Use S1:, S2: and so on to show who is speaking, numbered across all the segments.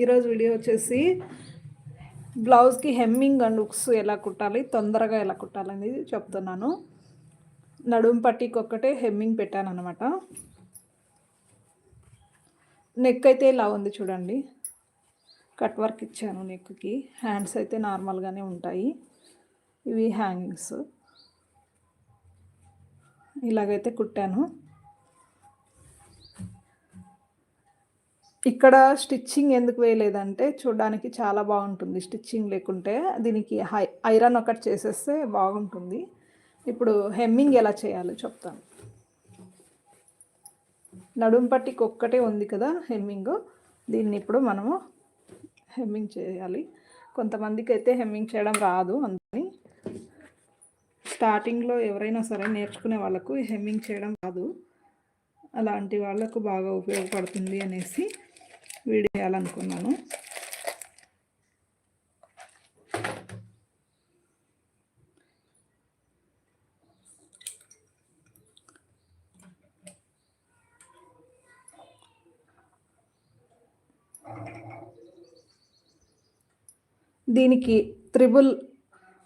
S1: ఈరోజు వీడియో వచ్చేసి బ్లౌజ్కి హెమ్మింగ్ అండ్ ఉక్స్ ఎలా కుట్టాలి తొందరగా ఎలా కుట్టాలనేది చెప్తున్నాను. నడుం పట్టీకి ఒక్కటే హెమ్మింగ్ పెట్టాను అనమాట నెక్ అయితే ఇలా ఉంది చూడండి. కట్ వర్క్ ఇచ్చాను నెక్కి హ్యాండ్స్ అయితే నార్మల్గానే ఉంటాయి. ఇవి హ్యాంగింగ్స్ ఇలాగైతే కుట్టాను. ఇక్కడ స్టిచ్చింగ్ ఎందుకు వేయలేదంటే చూడడానికి చాలా బాగుంటుంది స్టిచ్చింగ్ లేకుంటే. దీనికి హై ఐరన్ ఒకటి చేసేస్తే బాగుంటుంది. ఇప్పుడు హెమ్మింగ్ ఎలా చేయాలో చెప్తాను. నడుం పట్టికి ఒక్కటే ఉంది కదా హెమ్మింగ్. దీన్ని ఇప్పుడు మనము హెమ్మింగ్ చేయాలి. కొంతమందికి అయితే హెమ్మింగ్ చేయడం రాదు అందుకని. స్టార్టింగ్లో ఎవరైనా సరే నేర్చుకునే వాళ్ళకు హెమ్మింగ్ చేయడం రాదు. అలాంటి వాళ్ళకు బాగా ఉపయోగపడుతుంది అనేసి వీడియో చేయాలనుకున్నాను దీనికి త్రిబుల్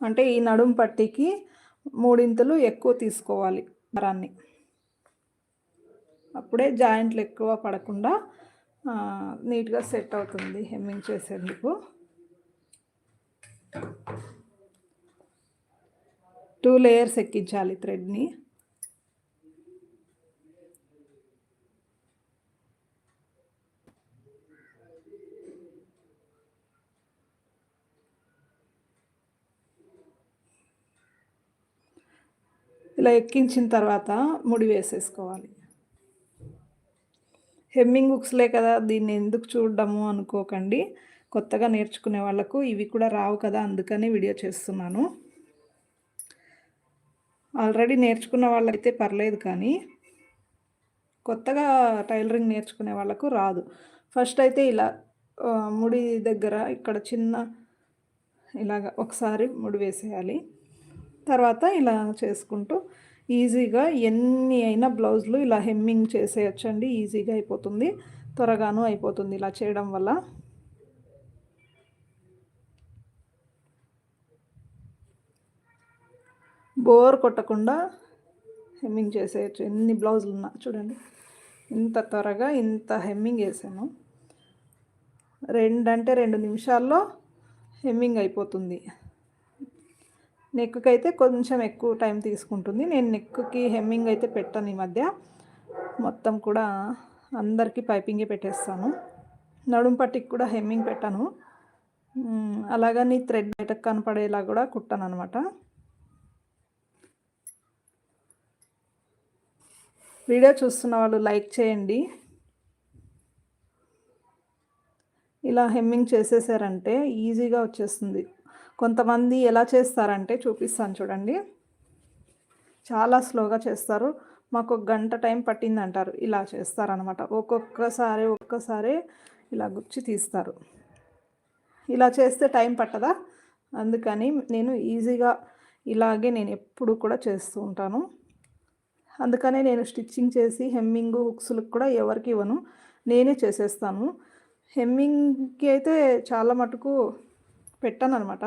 S1: అంటే ఈ నడుం పట్టికి మూడింతలు ఎక్కువ తీసుకోవాలి. దారాన్ని. అప్పుడే జాయింట్లు ఎక్కువ పడకుండా నీట్గా సెట్ అవుతుంది హెమ్మింగ్ చేసేందుకు. టూ లేయర్స్ ఎక్కించాలి థ్రెడ్ని. ఇలా ఎక్కించిన తర్వాత ముడి వేసేసుకోవాలి. హెమ్మింగ్ బుక్స్లే కదా దీన్ని ఎందుకు చూడడము అనుకోకండి. కొత్తగా నేర్చుకునే వాళ్ళకు ఇవి కూడా రావు కదా అందుకని వీడియో చేస్తున్నాను. ఆల్రెడీ నేర్చుకున్న వాళ్ళైతే పర్లేదు కానీ కొత్తగా టైలరింగ్ నేర్చుకునే వాళ్ళకు రాదు. ఫస్ట్ అయితే ఇలా ముడి దగ్గర ఇక్కడ చిన్న ఇలాగ ఒకసారి ముడి వేసేయాలి. తర్వాత ఇలా చేసుకుంటూ ఈజీగా ఎన్ని అయినా బ్లౌజులు ఇలా హెమ్మింగ్ చేసేయచ్చండి. ఈజీగా అయిపోతుంది. త్వరగాను అయిపోతుంది ఇలా చేయడం వల్ల. బోర్ కొట్టకుండా హెమ్మింగ్ చేసేయచ్చు. ఎన్ని బ్లౌజులు ఉన్నా చూడండి. ఇంత త్వరగా ఇంత హెమ్మింగ్ వేసాను. రెండంటే రెండు నిమిషాల్లో హెమ్మింగ్ అయిపోతుంది. నెక్కి అయితే కొంచెం ఎక్కువ టైం తీసుకుంటుంది. నేను నెక్కి హెమ్మింగ్ అయితే పెట్టాను ఈ మధ్య. మొత్తం కూడా అందరికీ పైపింగే పెట్టేస్తాను. నడుం పట్టికి కూడా హెమ్మింగ్ పెట్టాను. అలాగని థ్రెడ్ బయటకు కనపడేలా కూడా కుట్టాను అనమాట వీడియో చూస్తున్న వాళ్ళు లైక్ చేయండి. ఇలా హెమ్మింగ్ చేసేసారంటే ఈజీగా వచ్చేస్తుంది. కొంతమంది ఎలా చేస్తారంటే చూపిస్తాను చూడండి. చాలా స్లోగా చేస్తారు. మాకు ఒక గంట టైం పట్టింది అంటారు ఇలా చేస్తారనమాట ఒక్కొక్కసారి ఒక్కసారి ఇలా గుచ్చి తీస్తారు. ఇలా చేస్తే టైం పట్టదా? అందుకని నేను ఈజీగా ఇలాగే నేను ఎప్పుడు కూడా చేస్తూ ఉంటాను. అందుకనే నేను స్టిచ్చింగ్ చేసి హెమ్మింగ్ హుక్స్లకు కూడా ఎవరికి ఇవ్వను. నేనే చేసేస్తాను. హెమ్మింగ్కి అయితే చాలా మటుకు పెట్టాను అనమాట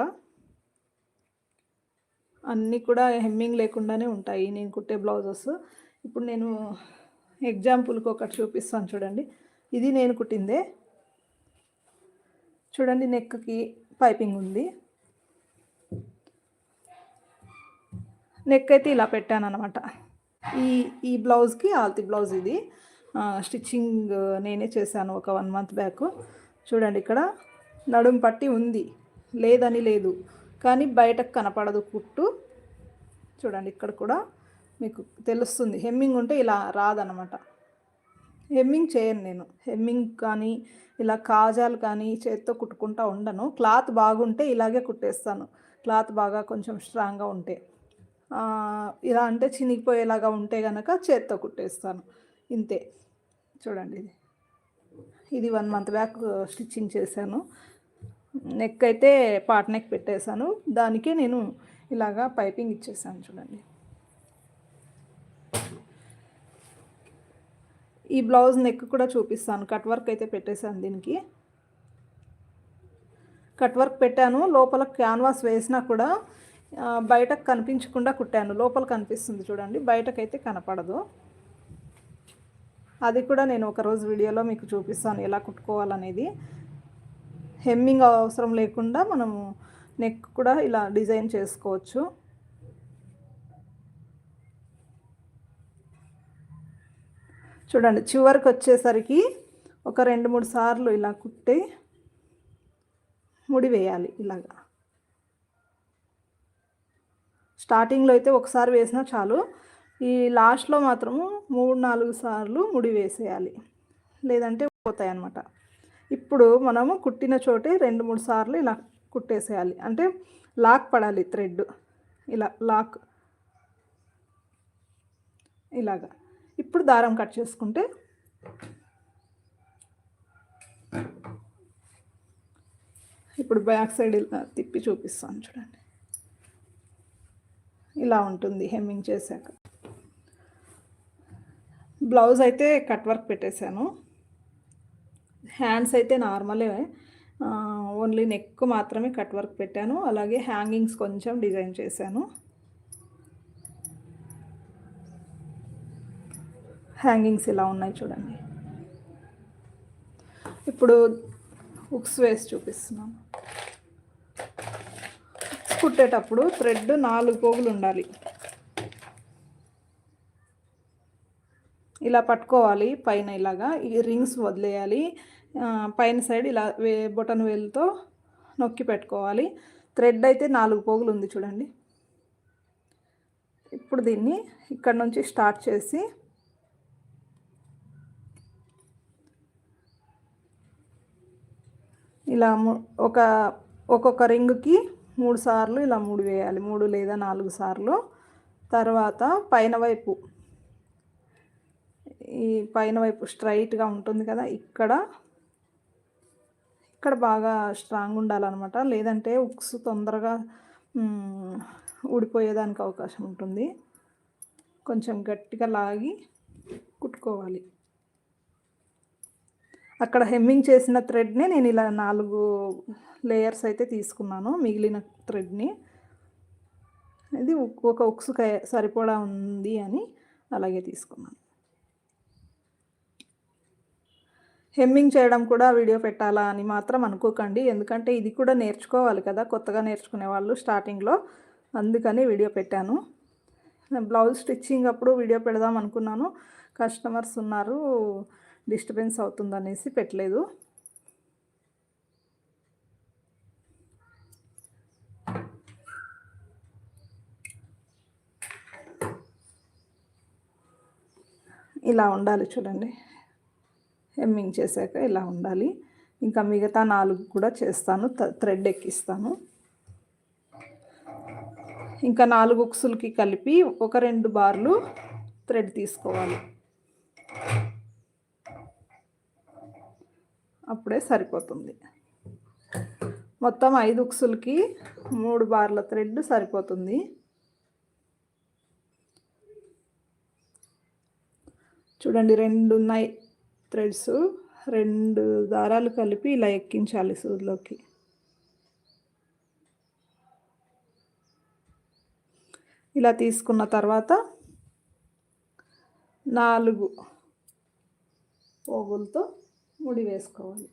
S1: అన్నీ కూడా హెమ్మింగ్ లేకుండానే ఉంటాయి. నేను కుట్టే బ్లౌజెస్. ఇప్పుడు నేను ఎగ్జాంపుల్కి ఒకటి చూపిస్తాను చూడండి. ఇది నేను కుట్టిందే. చూడండి నెక్కి పైపింగ్ ఉంది. నెక్ అయితే ఇలా పెట్టాను అనమాట ఈ ఈ బ్లౌజ్కి ఆల్తి బ్లౌజ్ ఇది. స్టిచ్చింగ్ నేనే చేశాను ఒక వన్ మంత్ బ్యాక్. చూడండి ఇక్కడ నడుం పట్టి ఉంది. లేదని లేదు. కానీ బయటకు కనపడదు కుట్టు. చూడండి ఇక్కడ కూడా మీకు తెలుస్తుంది. హెమ్మింగ్ ఉంటే ఇలా రాదనమాట హెమ్మింగ్ చేయను నేను. హెమ్మింగ్ కానీ ఇలా కాజాలు కానీ చేత్తో కుట్టుకుంటా ఉండను. క్లాత్ బాగుంటే ఇలాగే కుట్టేస్తాను. క్లాత్ బాగా కొంచెం స్ట్రాంగ్గా ఉంటే. ఇలా అంటే చినిగిపోయేలాగా ఉంటే కనుక చేత్తో కుట్టేస్తాను. ఇంతే. చూడండి ఇది. ఇది వన్ మంత్ బ్యాక్ స్టిచ్చింగ్ చేశాను. నెక్ అయితే పాట్ నెక్ పెట్టేశాను. దానికే నేను ఇలాగా పైపింగ్ ఇచ్చేసాను చూడండి. ఈ బ్లౌజ్ నెక్ కూడా చూపిస్తాను. కట్ వర్క్ అయితే పెట్టేశాను దీనికి. కట్ వర్క్ పెట్టాను. లోపల క్యాన్వాస్ వేసినా కూడా బయటకు కనిపించకుండా కుట్టాను. లోపల కనిపిస్తుంది చూడండి. బయటకైతే కనపడదు. అది కూడా నేను ఒకరోజు వీడియోలో మీకు చూపిస్తాను ఎలా కుట్టుకోవాలనేది. హెమ్మింగ్ అవసరం లేకుండా మనము నెక్ కూడా ఇలా డిజైన్ చేసుకోవచ్చు. చూడండి చివరికి వచ్చేసరికి ఒక రెండు మూడు సార్లు ఇలా కుట్టి ముడి వేయాలి ఇలాగా. స్టార్టింగ్లో అయితే ఒకసారి వేసినా చాలు. ఈ లాస్ట్లో మాత్రము మూడు నాలుగు సార్లు ముడి వేసేయాలి. లేదంటే పోతాయి అన్నమాట ఇప్పుడు మనము కుట్టిన చోటే రెండు మూడు సార్లు ఇలా కుట్టేసేయాలి. అంటే లాక్ పడాలి థ్రెడ్. ఇలా లాక్. ఇలాగా. ఇప్పుడు దారం కట్ చేసుకుంటే ఇప్పుడు బ్యాక్ సైడ్ ఇలా తిప్పి చూపిస్తాను చూడండి. ఇలా ఉంటుంది హెమ్మింగ్ చేశాక. బ్లౌజ్ అయితే కట్ వర్క్ పెట్టేశాను. హ్యాండ్స్ అయితే నార్మలే. ఓన్లీ నెక్ మాత్రమే కట్ వర్క్ పెట్టాను. అలాగే హ్యాంగింగ్స్ కొంచెం డిజైన్ చేశాను. హ్యాంగింగ్స్ ఇలా ఉన్నాయి చూడండి. ఇప్పుడు ఉక్స్ వేసి చూపిస్తున్నాను. కుట్టేటప్పుడు థ్రెడ్ నాలుగు పోగులు ఉండాలి. ఇలా పట్టుకోవాలి పైన ఇలాగా. ఈ రింగ్స్ వదిలేయాలి. పైన సైడ్ ఇలా వే బొటన్ వేలుతో నొక్కి పెట్టుకోవాలి. థ్రెడ్ అయితే నాలుగు పోగులు ఉంది చూడండి. ఇప్పుడు దీన్ని ఇక్కడ నుంచి స్టార్ట్ చేసి ఇలా ఒక ఒక్కొక్క రింగ్కి మూడు సార్లు ఇలా మూడు వేయాలి. మూడు లేదా నాలుగు సార్లు. తర్వాత పైన వైపు ఈ పైన వైపు స్ట్రైట్గా ఉంటుంది కదా ఇక్కడ ఇక్కడ బాగా స్ట్రాంగ్ ఉండాలన్నమాట. లేదంటే ఉక్స్ తొందరగా ఊడిపోయేదానికి అవకాశం ఉంటుంది. కొంచెం గట్టిగా లాగి కుట్టుకోవాలి. అక్కడ హెమ్మింగ్ చేసిన థ్రెడ్ని నేను ఇలా నాలుగు లేయర్స్ అయితే తీసుకున్నాను మిగిలిన థ్రెడ్ని ఇది ఉక్- ఒక ఉక్సు సరిపడా ఉంది అని అలాగే తీసుకున్నాను. హెమ్మింగ్ చేయడం కూడా వీడియో పెట్టాలా అని మాత్రం అనుకోకండి. ఎందుకంటే ఇది కూడా నేర్చుకోవాలి కదా కొత్తగా నేర్చుకునే వాళ్ళు స్టార్టింగ్లో అందుకని వీడియో పెట్టాను. బ్లౌజ్ స్టిచ్చింగ్ అప్పుడు వీడియో పెడదాం అనుకున్నాను. కస్టమర్స్ ఉన్నారు డిస్టర్బెన్స్ అవుతుందనేసి పెట్టలేదు. ఇలా ఉండాలి చూడండి. హెమ్మింగ్ చేశాక ఇలా ఉండాలి. ఇంకా మిగతా నాలుగు కూడా చేస్తాను. త- థ్రెడ్ ఎక్కిస్తాను. ఇంకా నాలుగు ఉక్సులకి కలిపి ఒక రెండు బార్లు థ్రెడ్ తీసుకోవాలి. అప్పుడే సరిపోతుంది. మొత్తం ఐదు ఉక్సులకి మూడు బార్ల థ్రెడ్ సరిపోతుంది. చూడండి రెండు ఉన్నాయి థ్రెడ్స్ రెండు దారాలు కలిపి ఇలా ఎక్కించాలి సూదిలోకి. ఇలా తీసుకున్న తర్వాత నాలుగు పోగులతో ముడి వేసుకోవాలి.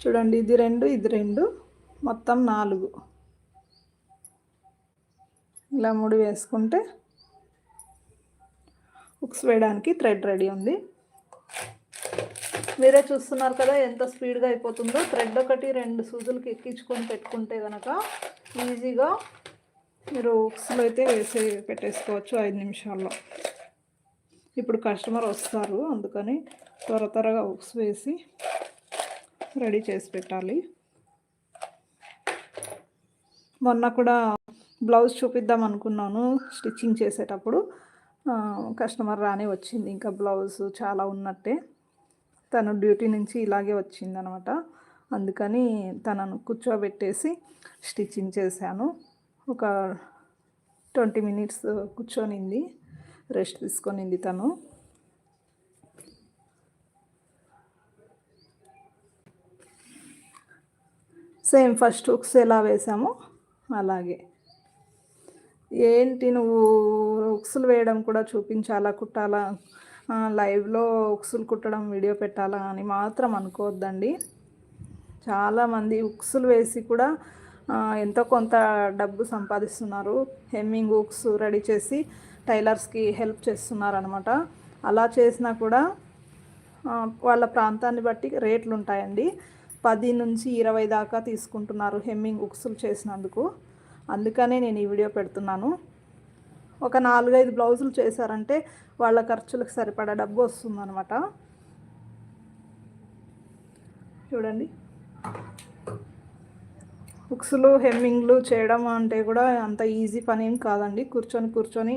S1: చూడండి ఇది రెండు ఇది రెండు మొత్తం నాలుగు. ఇలా ముడి వేసుకుంటే హుక్స్ వేయడానికి థ్రెడ్ రెడీ ఉంది. మీరే చూస్తున్నారు కదా ఎంత స్పీడ్గా అయిపోతుందో. థ్రెడ్ ఒకటి రెండు సూదులకి ఎక్కించుకొని పెట్టుకుంటే కనుక ఈజీగా మీరు హుక్స్లో అయితే వేసి పెట్టేసుకోవచ్చు ఐదు నిమిషాల్లో. ఇప్పుడు కస్టమర్ వస్తారు అందుకని త్వర త్వరగా హుక్స్ వేసి రెడీ చేసి పెట్టాలి. మొన్న కూడా బ్లౌజ్ చూపిద్దాం అనుకున్నాను స్టిచ్చింగ్ చేసేటప్పుడు. కస్టమర్ రానే వచ్చింది ఇంకా బ్లౌజ్ చాలా ఉన్నట్టే. తను డ్యూటీ నుంచి ఇలాగే వచ్చింది అనమాట అందుకని తనను కూర్చోబెట్టేసి స్టిచ్చింగ్ చేశాను. ఒక ట్వంటీ మినిట్స్ కూర్చొనింది రెస్ట్ తీసుకొనింది తను. సేమ్ ఫస్ట్ హుక్స్ ఎలా వేసామో అలాగే. ఏంటి నువ్వు ఉక్సులు వేయడం కూడా చూపించాలా కుట్టాలా? లైవ్లో ఉక్సులు కుట్టడం వీడియో పెట్టాలా అని మాత్రం అనుకోవద్దండి. చాలామంది ఉక్సులు వేసి కూడా ఎంతో కొంత డబ్బు సంపాదిస్తున్నారు. హెమ్మింగ్ ఉక్స్ రెడీ చేసి టైలర్స్కి హెల్ప్ చేస్తున్నారు అనమాట అలా చేసినా కూడా వాళ్ళ ప్రాంతాన్ని బట్టి రేట్లు ఉంటాయండి పది నుంచి ఇరవై దాకా తీసుకుంటున్నారు హెమ్మింగ్ ఉక్సులు చేసినందుకు. అందుకనే నేను ఈ వీడియో పెడుతున్నాను. ఒక నాలుగైదు బ్లౌజులు చేశారంటే వాళ్ళ ఖర్చులకు సరిపడా డబ్బు వస్తుందన్నమాట. చూడండి. హుక్స్లు హెమ్మింగ్లు చేయడం అంటే కూడా అంత ఈజీ పని ఏం కాదండి. కూర్చొని కూర్చొని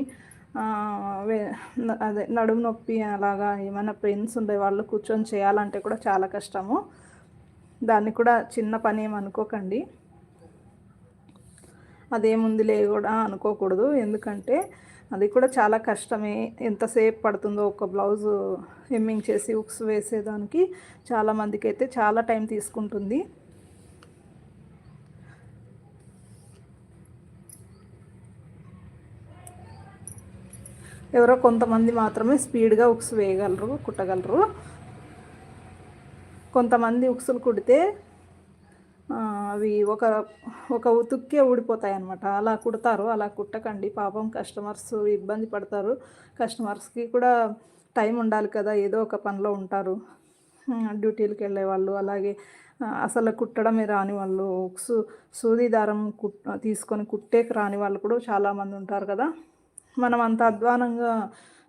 S1: అదే నడుము నొప్పి అలాగా ఏమైనా పెయిన్స్ ఉండే వాళ్ళు కూర్చొని చేయాలంటే కూడా చాలా కష్టము. దాన్ని కూడా చిన్న పని ఏమనుకోకండి అనుకోకండి. అదేముందిలే కూడా అనుకోకూడదు. ఎందుకంటే అది కూడా చాలా కష్టమే. ఎంతసేపు పడుతుందో ఒక బ్లౌజు హెమ్మింగ్ చేసి ఉక్స్ వేసేదానికి చాలా మందికి అయితే చాలా టైం తీసుకుంటుంది. ఎవరో కొంతమంది మాత్రమే స్పీడ్గా ఉక్స్ వేయగలరు కుట్టగలరు. కొంతమంది ఉక్సులు కుడితే అవి ఒక ఒక ఉతుక్కే ఊడిపోతాయి అన్నమాట అలా కుడతారు అలా కుట్టకండి. పాపం కస్టమర్స్ ఇబ్బంది పడతారు. కస్టమర్స్కి కూడా టైం ఉండాలి కదా ఏదో ఒక పనిలో ఉంటారు. డ్యూటీలకు వెళ్ళే వాళ్ళు అలాగే అసలు కుట్టడమే రాని వాళ్ళు ఉక్సు సూది దారం కుట్ తీసుకొని కుట్టేకి రాని వాళ్ళు కూడా చాలామంది ఉంటారు కదా. మనం అంత అధ్వానంగా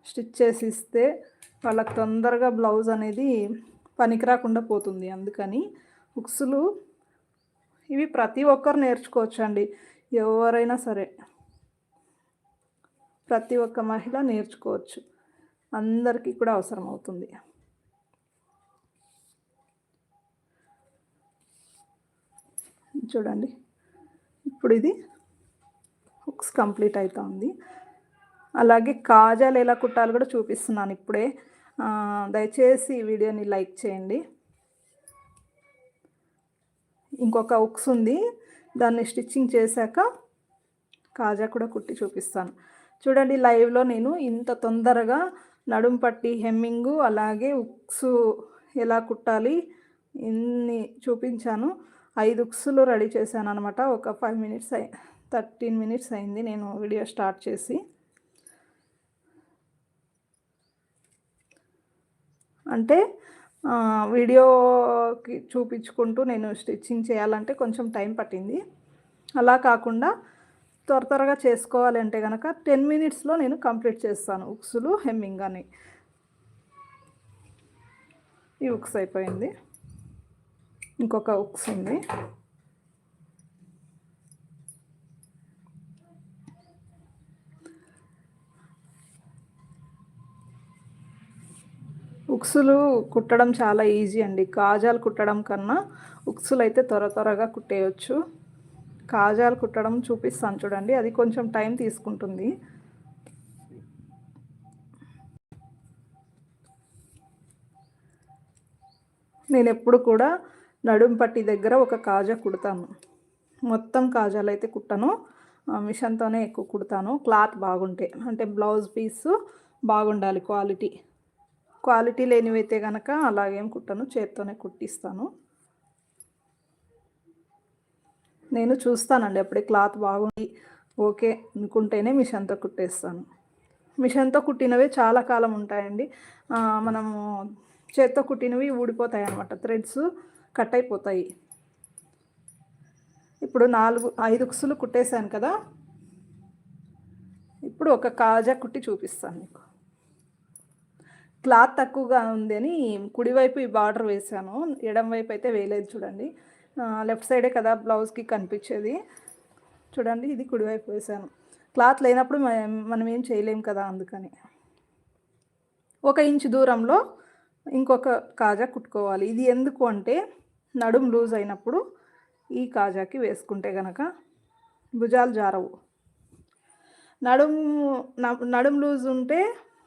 S1: స్టిచ్ చేసి ఇస్తే వాళ్ళకి తొందరగా బ్లౌజ్ అనేది పనికి రాకుండా పోతుంది. అందుకని హుక్స్లు ఇవి ప్రతి ఒక్కరు నేర్చుకోవచ్చు అండి ఎవరైనా సరే ప్రతి ఒక్క మహిళ నేర్చుకోవచ్చు. అందరికీ కూడా అవసరం అవుతుంది చూడండి. ఇప్పుడు ఇది హుక్స్ కంప్లీట్ అవుతా ఉంది. అలాగే కాజాలు ఎలా కుట్టాలు కూడా చూపిస్తున్నాను ఇప్పుడే. దయచేసి ఈ వీడియోని లైక్ చేయండి. ఇంకొక ఉక్స్ ఉంది. దాన్ని స్టిచ్చింగ్ చేశాక కాజా కూడా కుట్టి చూపిస్తాను. చూడండి లైవ్లో నేను ఇంత తొందరగా నడుం పట్టి హెమ్మింగు అలాగే ఉక్స్ ఎలా కుట్టాలి ఇన్ని చూపించాను. ఐదు ఉక్సులు రెడీ చేశాను అనమాట ఒక ఫైవ్ మినిట్స్ అయి థర్టీన్ మినిట్స్ అయింది నేను వీడియో స్టార్ట్ చేసి. అంటే వీడియోకి చూపించుకుంటూ నేను స్టిచ్చింగ్ చేయాలంటే కొంచెం టైం పట్టింది. అలా కాకుండా త్వర త్వరగా చేసుకోవాలంటే కనుక టెన్ మినిట్స్లో నేను కంప్లీట్ చేస్తాను ఉక్సులు హెమ్మింగ్ అని. ఈ ఉక్స్ అయిపోయింది. ఇంకొక ఉక్స్ ఉంది. ఉక్సులు కుట్టడం చాలా ఈజీ అండి. కాజాలు కుట్టడం కన్నా ఉక్సులు అయితే త్వర త్వరగా కుట్టేయచ్చు. కాజాలు కుట్టడం చూపిస్తాను చూడండి. అది కొంచెం టైం తీసుకుంటుంది. నేను ఎప్పుడు కూడా నడుం పట్టి దగ్గర ఒక కాజా కుడతాను. మొత్తం కాజాలు అయితే కుట్టను. ఆ, మిషన్తోనే ఎక్కువ కుడతాను. క్లాత్ బాగుంటే అంటే బ్లౌజ్ పీస్ బాగుండాలి క్వాలిటీ. క్వాలిటీ లేనివైతే కనుక అలాగేం కుట్టను చేత్తోనే కుట్టిస్తాను. నేను చూస్తానండి అప్పుడే క్లాత్ బాగుంది ఓకే అనుకుంటేనే మిషన్తో కుట్టేస్తాను. మిషన్తో కుట్టినవి చాలా కాలం ఉంటాయండి. మనము చేత్తో కుట్టినవి ఊడిపోతాయి అన్నమాట థ్రెడ్స్ కట్ అయిపోతాయి. ఇప్పుడు నాలుగు ఐదు కుసులు కుట్టేశాను కదా ఇప్పుడు ఒక కాజా కుట్టి చూపిస్తాను మీకు. క్లాత్ తక్కువగా ఉంది అని కుడివైపు ఈ బార్డర్ వేశాను. ఎడం వైపు అయితే వేయలేదు చూడండి. లెఫ్ట్ సైడే కదా బ్లౌజ్కి కనిపించేది. చూడండి ఇది కుడివైపు వేశాను. క్లాత్ లేనప్పుడు మనం మనం ఏం చేయలేం కదా అందుకని. ఒక ఇంచు దూరంలో ఇంకొక కాజా కుట్టుకోవాలి. ఇది ఎందుకు అంటే నడుం లూజ్ అయినప్పుడు ఈ కాజాకి వేసుకుంటే గనక భుజాలు జారవు. నడుము నడుం లూజ్ ఉంటే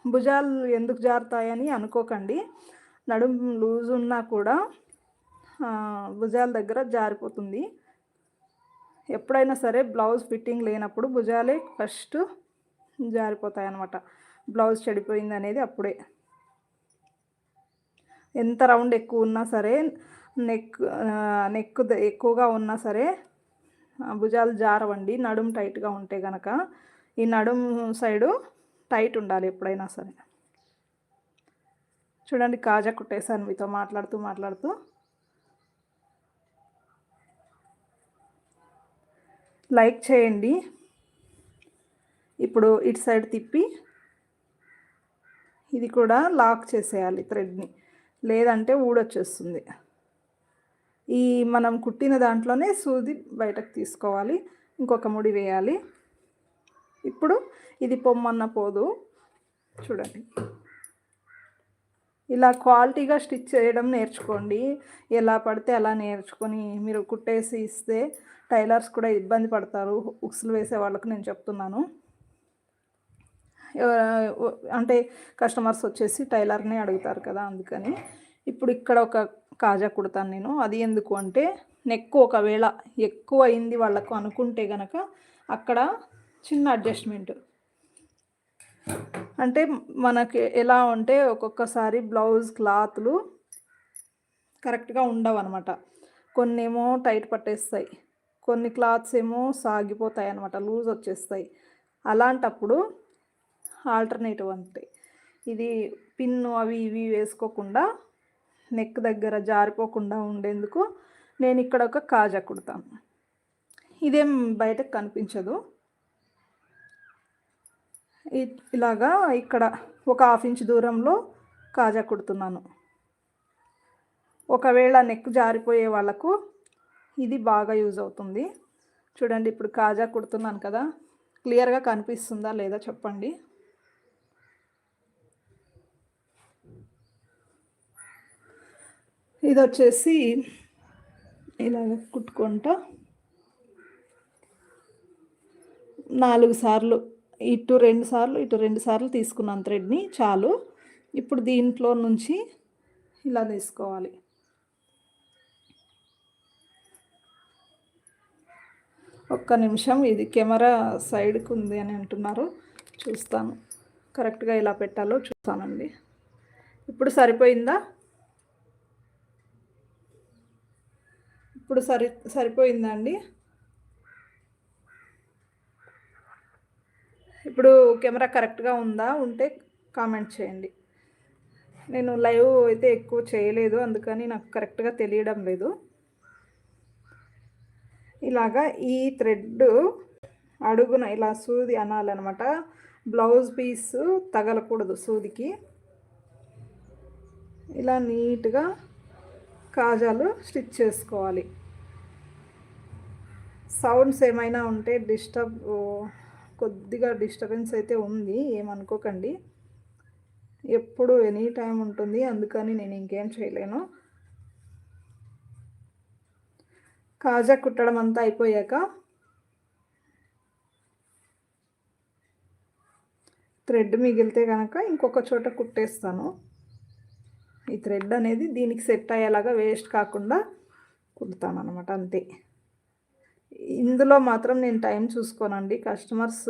S1: భుజాలు ఎందుకు జారుతాయని అనుకోకండి. నడుము లూజ్ ఉన్నా కూడా భుజాల దగ్గర జారిపోతుంది. ఎప్పుడైనా సరే బ్లౌజ్ ఫిట్టింగ్ లేనప్పుడు భుజాలే ఫస్ట్ జారిపోతాయి అన్నమాట బ్లౌజ్ చెడిపోయింది అనేది అప్పుడే. ఎంత రౌండ్ ఎక్కువ ఉన్నా సరే నెక్ నెక్ ఎక్కువగా ఉన్నా సరే భుజాలు జారవండి. నడుము టైట్గా ఉంటే కనుక ఈ నడుము సైడు టైట్ ఉండాలి ఎప్పుడైనా సరే. చూడండి కాజా కుట్టేశాను మీతో మాట్లాడుతూ మాట్లాడుతూ. లైక్ చేయండి. ఇప్పుడు ఇటు సైడ్ తిప్పి ఇది కూడా లాక్ చేసేయాలి థ్రెడ్ని. లేదంటే ఊడొచ్చేస్తుంది. ఈ మనం కుట్టిన దాంట్లోనే సూది బయటకు తీసుకోవాలి. ఇంకొక ముడి వేయాలి. ఇప్పుడు ఇది పొమ్మన్న పోదు. చూడండి. ఇలా క్వాలిటీగా స్టిచ్ చేయడం నేర్చుకోండి. ఎలా పడితే అలా నేర్చుకొని మీరు కుట్టేసి ఇస్తే టైలర్స్ కూడా ఇబ్బంది పడతారు. ఉక్సులు వేసే వాళ్ళకు నేను చెప్తున్నాను. అంటే కస్టమర్స్ వచ్చేసి టైలర్నే అడుగుతారు కదా అందుకని. ఇప్పుడు ఇక్కడ ఒక కాజా కుడతాను నేను. అది ఎందుకు అంటే నెక్ ఒకవేళ ఎక్కువ అయింది వాళ్ళకు అనుకుంటే గనక అక్కడ చిన్న అడ్జస్ట్మెంట్. అంటే మనకి ఎలా ఉంటే ఒక్కొక్కసారి బ్లౌజ్ క్లాత్లు కరెక్ట్గా ఉండవు అనమాట కొన్ని ఏమో టైట్ పట్టేస్తాయి. కొన్ని క్లాత్స్ ఏమో సాగిపోతాయి అనమాట లూజ్ వచ్చేస్తాయి. అలాంటప్పుడు ఆల్టర్నేటివ్ అంతే. ఇది పిన్ను అవి ఇవి వేసుకోకుండా నెక్ దగ్గర జారిపోకుండా ఉండేందుకు నేను ఇక్కడ ఒక కాజా కుడతాను. ఇదేం బయటకు కనిపించదు. ఇలాగా ఇక్కడ ఒక హాఫ్ ఇంచ్ దూరంలో కాజా కుడుతున్నాను. ఒకవేళ నెక్ జారిపోయే వాళ్ళకు ఇది బాగా యూజ్ అవుతుంది. చూడండి ఇప్పుడు కాజా కుడుతున్నాను కదా. క్లియర్గా కనిపిస్తుందా లేదా చెప్పండి. ఇది వచ్చేసి ఇలాగ కుట్టుకుంటా నాలుగు సార్లు ఇటు రెండు సార్లు ఇటు రెండు సార్లు తీసుకున్నాను థ్రెడ్ని చాలు. ఇప్పుడు దీంట్లో నుంచి ఇలా తీసుకోవాలి. ఒక్క నిమిషం ఇది కెమెరా సైడ్కి ఉంది అని అంటున్నారు. చూస్తాను. కరెక్ట్గా ఇలా పెట్టాలో చూస్తానండి. ఇప్పుడు సరిపోయిందా? ఇప్పుడు సరి సరిపోయిందా ఇప్పుడు కెమెరా కరెక్ట్గా ఉందా? ఉంటే కామెంట్ చేయండి. నేను లైవ్ అయితే ఎక్కువ చేయలేదు అందుకని నాకు కరెక్ట్గా తెలియడం లేదు. ఇలాగా ఈ థ్రెడ్ అడుగున ఇలా సూది అనాలన్నమాట. Blouse piece తగలకూడదు సూదికి. ఇలా నీట్గా కాజాలు స్టిచ్ చేసుకోవాలి. సౌండ్స్ ఏమైనా ఉంటే డిస్టర్బ్ కొద్దిగా డిస్టర్బెన్స్ అయితే ఉంది ఏమనుకోకండి. ఎప్పుడు ఎనీ టైం ఉంటుంది అందుకని నేను ఇంకేం చేయలేను. కాజా కుట్టడం అంతా అయిపోయాక థ్రెడ్ మిగిలితే కనుక ఇంకొక చోట కుట్టేస్తాను. ఈ థ్రెడ్ అనేది దీనికి సెట్ అయ్యేలాగా వేస్ట్ కాకుండా కుడతాను అనమాట అంతే. ఇందులో మాత్రం నేను టైం చూసుకోనండి. కస్టమర్స్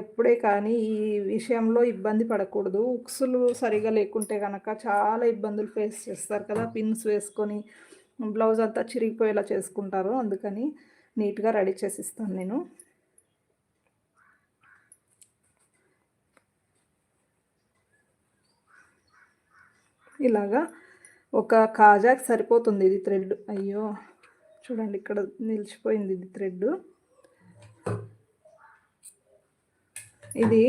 S1: ఎప్పుడే కానీ ఈ విషయంలో ఇబ్బంది పడకూడదు. ఉక్సులు సరిగా లేకుంటే కనుక చాలా ఇబ్బందులు ఫేస్ చేస్తారు కదా. పిన్స్ వేసుకొని బ్లౌజ్ అంతా చిరిగిపోయేలా చేసుకుంటారు. అందుకని నీట్గా రెడీ చేసి ఇస్తాను నేను. ఇలాగా ఒక కాజాకి సరిపోతుంది ఇది థ్రెడ్. అయ్యో! చూడండి ఇక్కడ నిలిచిపోయింది ఇది థ్రెడ్ ఇది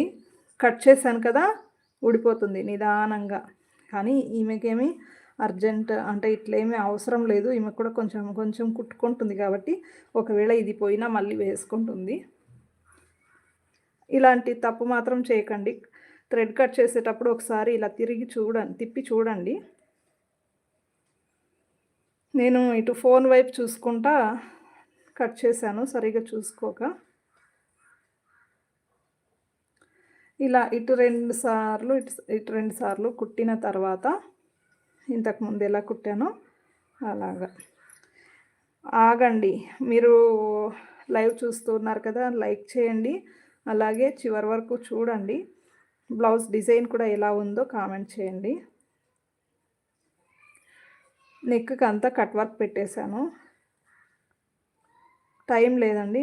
S1: కట్ చేశాను కదా ఊడిపోతుంది నిదానంగా. కానీ ఈమెకేమి అర్జెంట్ అంటే ఇట్లేమీ అవసరం లేదు ఈమె కూడా కొంచెం కొంచెం కుట్టుకుంటుంది కాబట్టి ఒకవేళ ఇది పోయినా మళ్ళీ వేసుకుంటుంది. ఇలాంటి తప్పు మాత్రం చేయకండి. థ్రెడ్ కట్ చేసేటప్పుడు ఒకసారి ఇలా తిరిగి చూడండి తిప్పి చూడండి. నేను ఇటు ఫోన్ వైపు చూసుకుంటా కట్ చేశాను సరిగా చూసుకోక. ఇలా ఇటు రెండు సార్లు ఇటు ఇటు రెండు సార్లు కుట్టిన తర్వాత ఇంతకుముందు ఎలా కుట్టానో అలాగా. ఆగండి మీరు లైవ్ చూస్తున్నారు కదా లైక్ చేయండి అలాగే చివరి వరకు చూడండి. బ్లౌజ్ డిజైన్ కూడా ఎలా ఉందో కామెంట్ చేయండి. నెక్కి అంతా కట్ వర్క్ పెట్టేశాను. టైం లేదండి.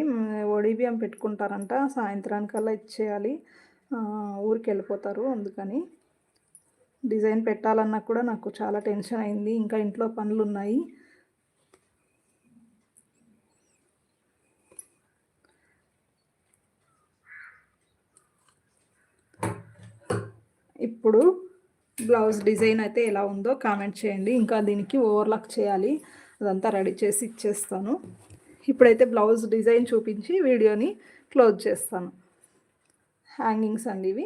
S1: బియ్యం పెట్టుకుంటారంట. సాయంత్రానికల్లా ఇచ్చేయాలి. ఊరికి వెళ్ళిపోతారు అందుకని. డిజైన్ పెట్టాలన్నా కూడా నాకు చాలా టెన్షన్ అయింది. ఇంకా ఇంట్లో పనులు ఉన్నాయి ఇప్పుడు బ్లౌజ్ డిజైన్ అయితే ఎలా ఉందో కామెంట్ చేయండి. ఇంకా దీనికి ఓవర్లాక్ చేయాలి. అదంతా రెడీ చేసి ఇచ్చేస్తాను. ఇప్పుడైతే బ్లౌజ్ డిజైన్ చూపించి వీడియోని క్లోజ్ చేస్తాను. హ్యాంగింగ్స్ అండి ఇవి.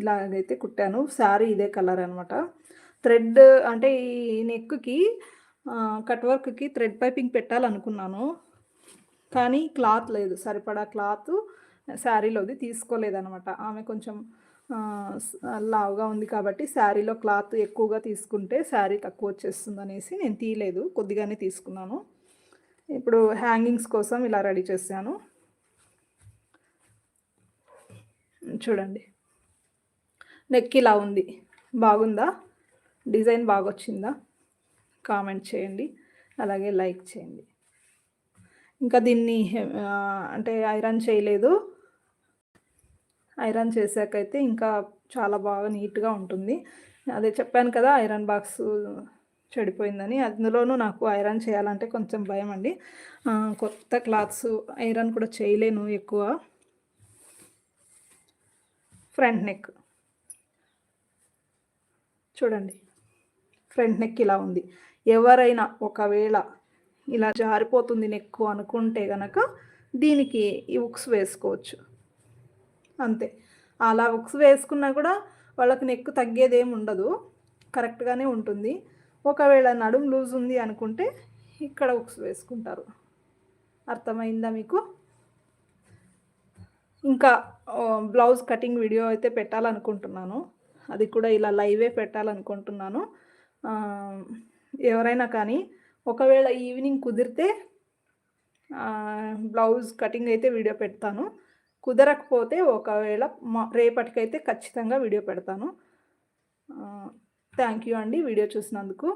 S1: ఇలాగైతే కుట్టాను. శారీ ఇదే కలర్ అనమాట థ్రెడ్ అంటే ఈ నెక్కి కట్ వర్క్కి థ్రెడ్ పైపింగ్ పెట్టాలనుకున్నాను. కానీ క్లాత్ లేదు. సరిపడా క్లాత్ శారీలోది తీసుకోలేదనమాట ఆమె కొంచెం లావుగా ఉంది కాబట్టి శారీలో క్లాత్ ఎక్కువగా తీసుకుంటే శారీ తక్కువ వచ్చేస్తుంది అనేసి నేను తీయలేదు. కొద్దిగానే తీసుకున్నాను. ఇప్పుడు హ్యాంగింగ్స్ కోసం ఇలా రెడీ చేశాను. చూడండి. నెక్ ఇలా ఉంది. బాగుందా? డిజైన్ బాగొచ్చిందా? కామెంట్ చేయండి. అలాగే లైక్ చేయండి. ఇంకా దీన్ని అంటే ఐరన్ చేయలేదు. ఐరన్ చేశాకైతే ఇంకా చాలా బాగా నీట్గా ఉంటుంది. అదే చెప్పాను కదా ఐరన్ బాక్స్ చెడిపోయిందని. అందులోనూ నాకు ఐరన్ చేయాలంటే కొంచెం భయం అండి. కొత్త క్లాత్స్ ఐరన్ కూడా చేయలేను ఎక్కువ. Front neck. చూడండి. ఫ్రంట్ నెక్ ఇలా ఉంది. ఎవరైనా ఒకవేళ ఇలా జారిపోతుంది నెక్కు అనుకుంటే గనక దీనికి ఈ ఉక్స్ వేసుకోవచ్చు. అంతే. అలా ఉక్స్ వేసుకున్నా కూడా వాళ్ళకి నెక్కు తగ్గేదేమి ఉండదు. కరెక్ట్గానే ఉంటుంది. ఒకవేళ నడుం లూజ్ ఉంది అనుకుంటే ఇక్కడ ఉక్స్ వేసుకుంటారు. అర్థమైందా మీకు? ఇంకా బ్లౌజ్ కటింగ్ వీడియో అయితే పెట్టాలనుకుంటున్నాను. అది కూడా ఇలా లైవే పెట్టాలనుకుంటున్నాను. ఎవరైనా కానీ ఒకవేళ ఈవినింగ్ కుదిరితే బ్లౌజ్ కటింగ్ అయితే వీడియో పెడతాను. కుదరకపోతే ఒకవేళ మా రేపటికైతే ఖచ్చితంగా వీడియో పెడతాను. థ్యాంక్ యూ అండి వీడియో చూసినందుకు.